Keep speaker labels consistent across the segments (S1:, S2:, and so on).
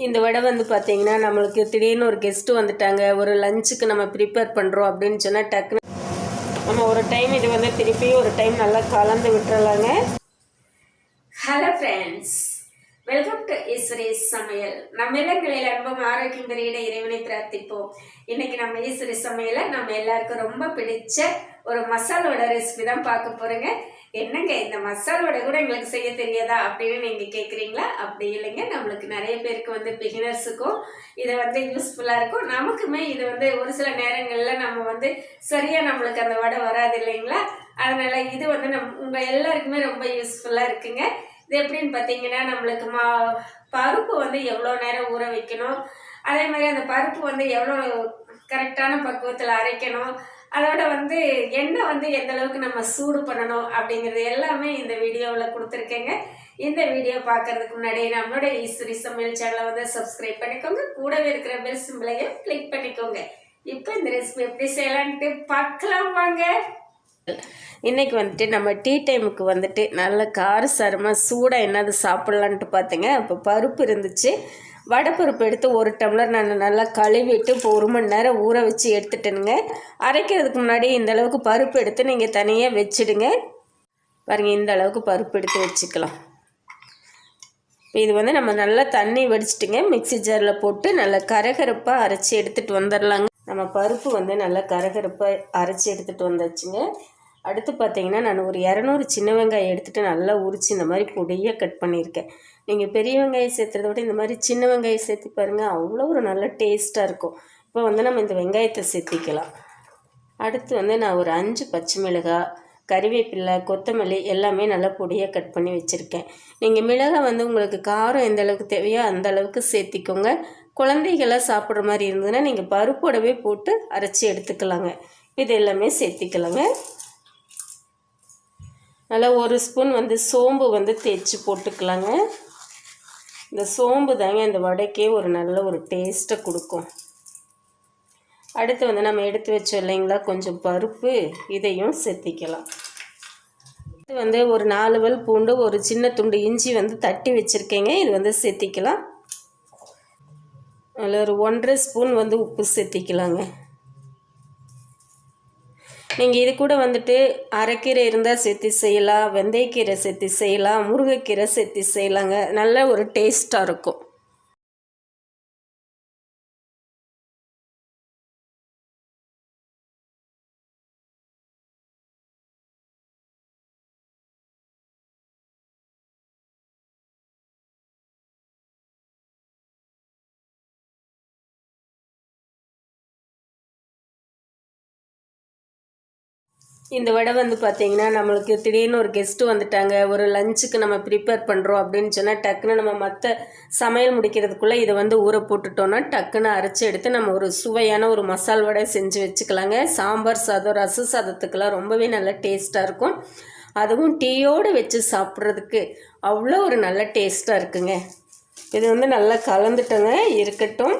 S1: இந்த வடை வந்து பார்த்தீங்கன்னா நம்மளுக்கு திடீர்னு ஒரு கெஸ்ட்டு வந்துட்டாங்க. ஒரு லஞ்சுக்கு நம்ம ப்ரிப்பேர் பண்ணுறோம் அப்படின்னு சொன்னால் டக்குன்னு நம்ம ஒரு டைம் இது வந்து திருப்பி ஒரு டைம் நல்லா கலந்து விட்டுறலாங்க. ஹலோ ஃப்ரெண்ட்ஸ் வெல்கம் டு ஈஸ்வரேஸ் சமையல். நம்ம இல்லங்களில் அன்பும் ஆரோக்கியம் பெரிய இறைவனை பிரார்த்திப்போம். இன்னைக்கு நம்ம ஈஸ்வரி சமையலை நம்ம எல்லாருக்கும் ரொம்ப பிடிச்ச ஒரு மசாலோட ரெசிபி தான் பார்க்க போறோங்க. என்னங்க இந்த மசாலோட கூட எங்களுக்கு செய்ய தெரியாதா அப்படின்னு நீங்க கேக்குறீங்களா? அப்படி இல்லைங்க. நம்மளுக்கு நிறைய பேருக்கு வந்து பிகினர்ஸுக்கும் இது வந்து யூஸ்ஃபுல்லா இருக்கும். நமக்குமே இது வந்து ஒரு சில நேரங்கள்ல நம்ம வந்து சரியா நம்மளுக்கு அந்த வடை வராது இல்லைங்களா? அதனால இது வந்து நம் உங்க எல்லாருக்குமே ரொம்ப யூஸ்ஃபுல்லா இருக்குங்க. இது எப்படின்னு பார்த்தீங்கன்னா நம்மளுக்கு மா பருப்பு வந்து எவ்வளோ நேரம் ஊற வைக்கணும்? அதே மாதிரி அந்த பருப்பு வந்து எவ்வளோ கரெக்டான பக்குவத்தில் அரைக்கணும்? அதோட வந்து எண்ணெய் வந்து எந்த அளவுக்கு நம்ம சூடு பண்ணணும் அப்படிங்கிறது எல்லாமே இந்த வீடியோவில் கொடுத்துருக்கேங்க. இந்த வீடியோ பார்க்கறதுக்கு முன்னாடி நம்மளோட ஈஸ்வரி சமையல் சேனலை வந்து சப்ஸ்கிரைப் பண்ணிக்கோங்க. கூடவே இருக்கிற பெல் சிம்பிளையும் கிளிக் பண்ணிக்கோங்க. இப்போ இந்த ரெசிபி எப்படி செய்யலான்ட்டு பார்க்கலாம் வாங்க. இன்றைக்கி வந்துட்டு நம்ம டீ டைமுக்கு வந்துட்டு நல்ல காரசாரமாக சூடாக என்னது சாப்பிட்லான்ட்டு பார்த்தேங்க அப்போ பருப்பு இருந்துச்சு. வடை பருப்பு எடுத்து ஒரு டம்ளர் நான் நல்லா கழுவிட்டு இப்போ ஒரு மணி நேரம் ஊற வச்சு எடுத்துட்டேனுங்க. அரைக்கிறதுக்கு முன்னாடி இந்த அளவுக்கு பருப்பு எடுத்து நீங்கள் தனியாக வச்சிடுங்க. பாருங்கள் இந்த அளவுக்கு பருப்பு எடுத்து வச்சுக்கலாம். இப்போ இது வந்து நம்ம நல்லா தண்ணி வடிச்சிட்டுங்க. மிக்ஸி ஜாரில் போட்டு நல்லா கரகரப்பாக அரைச்சி எடுத்துகிட்டு வந்துடலாங்க நம்ம பருப்பு வந்து நல்லா கரகரப்பாக அரைச்சி எடுத்துகிட்டு வந்தாச்சுங்க. அடுத்து பார்த்தீங்கன்னா நான் ஒரு இரநூறு சின்ன வெங்காயம் எடுத்துகிட்டு நல்லா உரித்து இந்த மாதிரி பொடியாக கட் பண்ணியிருக்கேன். நீங்கள் பெரிய வெங்காயம் சேர்த்துறத விட இந்த மாதிரி சின்ன வெங்காயம் சேர்த்து பாருங்கள் அவ்வளோ ஒரு நல்ல டேஸ்ட்டாக இருக்கும். இப்போ வந்து நம்ம இந்த வெங்காயத்தை சேர்த்திக்கலாம். அடுத்து வந்து நான் ஒரு அஞ்சு பச்சை மிளகாய் கறிவேப்பிலை கொத்தமல்லி எல்லாமே நல்லா பொடியாக கட் பண்ணி வச்சுருக்கேன். நீங்கள் மிளகாய் வந்து உங்களுக்கு காரம் எந்த அளவுக்கு தேவையோ அந்த அளவுக்கு சேர்த்திக்கோங்க. குழந்தைகளாக சாப்பிட்ற மாதிரி இருந்ததுன்னா நீங்கள் பருப்போடவே போட்டு அரைச்சி எடுத்துக்கலாங்க. இது எல்லாமே சேர்த்திக்கலாங்க. நல்லா ஒரு ஸ்பூன் வந்து சோம்பு வந்து தேய்ச்சி போட்டுக்கலாங்க. இந்த சோம்பு தாங்க இந்த வடைக்கே ஒரு நல்ல ஒரு டேஸ்ட்டை கொடுக்கும். அடுத்து வந்து நம்ம எடுத்து வச்சோம் இல்லைங்களா கொஞ்சம் பருப்பு இதையும் சேர்த்திக்கலாம். இது வந்து ஒரு நாலு வல் பூண்டு ஒரு சின்ன துண்டு இஞ்சி வந்து தட்டி வச்சுருக்கேங்க. இது வந்து சேர்த்திக்கலாம். அதில் ஒரு ஒன்றரை ஸ்பூன் வந்து உப்பு சேர்த்திக்கலாங்க. நீங்கள் இது கூட வந்துட்டு அரைக்கீரை இருந்தால் சேர்த்து செய்யலாம் வெந்தயக்கீரை சேர்த்து செய்யலாம் முருங்கைக்கீரை சேர்த்து செய்யலாங்க. நல்ல ஒரு டேஸ்ட்டாக இருக்கும். இந்த வடை வந்து பார்த்தீங்கன்னா நம்மளுக்கு திடீர்னு ஒரு கெஸ்ட்டு வந்துட்டாங்க ஒரு லஞ்சுக்கு நம்ம ப்ரிப்பேர் பண்ணுறோம் அப்படின்னு சொன்னால் டக்குன்னு நம்ம மற்ற சமையல் முடிக்கிறதுக்குள்ளே இதை வந்து ஊற போட்டுட்டோன்னா டக்குன்னு அரைச்சி எடுத்து நம்ம ஒரு சுவையான ஒரு மசால் வடை செஞ்சு வச்சுக்கலாங்க. சாம்பார் சாதம் ரச சாதத்துக்கெல்லாம் ரொம்பவே நல்ல டேஸ்ட்டாக இருக்கும். அதுவும் டீயோடு வச்சு சாப்பிட்றதுக்கு அவ்வளோ ஒரு நல்ல டேஸ்ட்டாக இருக்குங்க. இது வந்து நல்லா கலந்துட்டோங்க இருக்கட்டும்.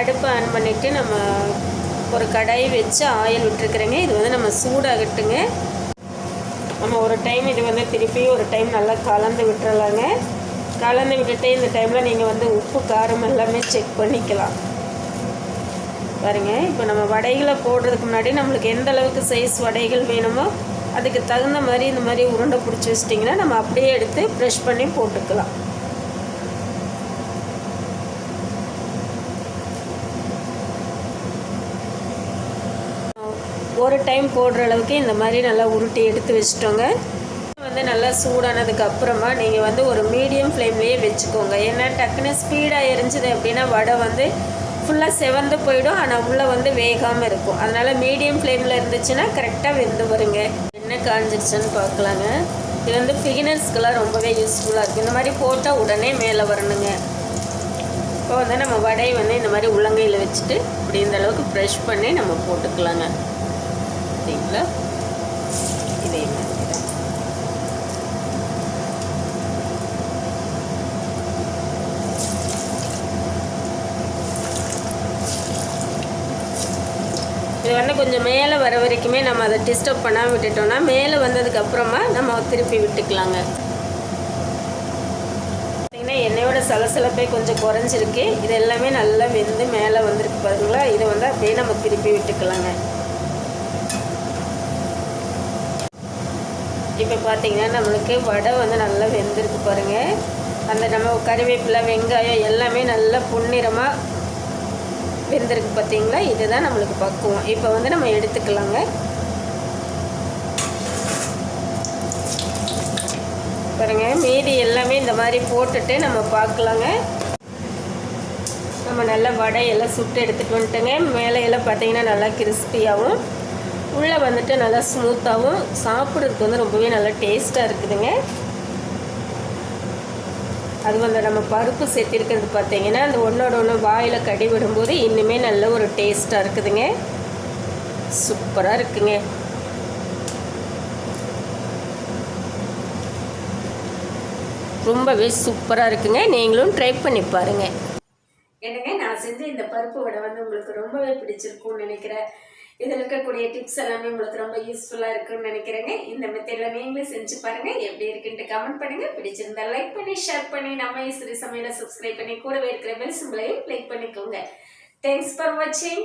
S1: அடுப்பை ஆன் பண்ணிவிட்டு நம்ம ஒரு கடாய் வச்சு ஆயில் விட்டுருக்குறேங்க. இது வந்து நம்ம சூடாகட்டுங்க. நம்ம ஒரு டைம் இது வந்து திருப்பி ஒரு டைம் நல்லா கலந்து விட்டுறலாங்க. கலந்து விட்டுட்டு இந்த டைமில் நீங்கள் வந்து உப்பு காரம் எல்லாமே செக் பண்ணிக்கலாம். பாருங்க இப்போ நம்ம வடைகளை போடுறதுக்கு முன்னாடி நம்மளுக்கு எந்த அளவுக்கு சைஸ் வடைகள் வேணுமோ அதுக்கு தகுந்த மாதிரி இந்த மாதிரி உருண்டை பிடிச்சி வச்சிட்டிங்கன்னா நம்ம அப்படியே எடுத்து ப்ரெஷ் பண்ணி போட்டுக்கலாம். ஒரு டைம் போடுற அளவுக்கு இந்த மாதிரி நல்லா உருட்டி எடுத்து வச்சிட்டோங்க. வந்து நல்லா சூடானதுக்கு அப்புறமா நீங்கள் வந்து ஒரு மீடியம் ஃப்ளேம்லேயே வச்சுக்கோங்க. ஏன்னா டக்குன்னு ஸ்பீடாக எரிஞ்சுது அப்படின்னா வடை வந்து ஃபுல்லாக செவந்து போயிடும். ஆனால் உள்ளே வந்து வேகாமல் இருக்கும். அதனால் மீடியம் ஃப்ளேமில் இருந்துச்சுன்னா கரெக்டாக வெந்து வருங்க. என்ன காஞ்சிருச்சுன்னு பார்க்கலாங்க. இது வந்து பிகினர்ஸ்க்கெல்லாம் ரொம்பவே யூஸ்ஃபுல்லாக இருக்குது இந்த மாதிரி போட்டால் உடனே மேலே வரணுங்க. இப்போ வந்து நம்ம வடையை வந்து இந்த மாதிரி உள்ளங்கையில் வச்சுட்டு இப்படி இந்த அளவுக்கு ப்ரெஷ் பண்ணி நம்ம போட்டுக்கலாங்க. பார்த்தீங்களா இதே மாதிரி இது வந்து கொஞ்சம் மேலே வர வரைக்குமே நம்ம அதை டிஸ்டர்ப் பண்ணாமல் விட்டுட்டோம்னா மேலே வந்ததுக்கு அப்புறமா நம்ம திருப்பி விட்டுக்கலாங்க. பார்த்திங்கன்னா எண்ணெயோட சலசலப்பே கொஞ்சம் குறைஞ்சிருக்கு. இது எல்லாமே நல்லா வெந்து மேலே வந்திருக்கு பாருங்களா? இதை வந்து அப்படியே நம்ம திருப்பி விட்டுக்கலாங்க. இப்போ பார்த்தீங்கன்னா நம்மளுக்கு வடை வந்து நல்லா வெந்திருக்கு பாருங்கள் அந்த நம்ம கறிவேப்பிலை வெங்காயம் எல்லாமே நல்லா பொன்னிறமாக வெந்திருக்கு பார்த்தீங்களா? இதுதான் நம்மளுக்கு பக்குவம். இப்போ வந்து நம்ம எடுத்துக்கலாங்க. பாருங்க மீதி எல்லாமே இந்த மாதிரி போட்டுட்டு நம்ம பார்க்கலாங்க. நம்ம நல்லா வடையெல்லாம் சுட்டு எடுத்துகிட்டு வந்துட்டோங்க. மேலே எல்லாம் பார்த்தீங்கன்னா நல்லா கிறிஸ்பியாகவும் உள்ளே வந்துட்டு நல்லா ஸ்மூத்தாகவும் சாப்பிட்றதுக்கு வந்து ரொம்பவே நல்லா டேஸ்ட்டாக இருக்குதுங்க. அது வந்து நம்ம பருப்பு சேர்த்திருக்கிறது பார்த்தீங்கன்னா அந்த ஒன்றோட ஒன்று வாயில் கடி விடும்போது இன்னுமே நல்ல ஒரு டேஸ்ட்டாக இருக்குதுங்க. சூப்பராக இருக்குங்க. ரொம்பவே சூப்பராக இருக்குங்க. நீங்களும் ட்ரை பண்ணி பாருங்கள் என்னங்க நான் செஞ்ச இந்த பருப்பு வடை வந்து உங்களுக்கு ரொம்பவே பிடிச்சிருக்கும்னு நினைக்கிறேன். இதில் இருக்கக்கூடிய டிப்ஸ் எல்லாமே உங்களுக்கு ரொம்ப யூஸ்ஃபுல்லாக இருக்குன்னு நினைக்கிறேங்க. இந்த மெத்தடில் நீங்களே செஞ்சு பாருங்க. எப்படி இருக்குன்ட்டு கமெண்ட் பண்ணுங்க. பிடிச்சிருந்தா லைக் பண்ணி ஷேர் பண்ணி நம்ம ஈஸ்வரி சமையலை சப்ஸ்கிரைப் பண்ணி கூடவே இருக்கிற பெல் சிம்பிளையும் லைக் பண்ணிக்கோங்க. தேங்க்ஸ் ஃபார் வாட்சிங்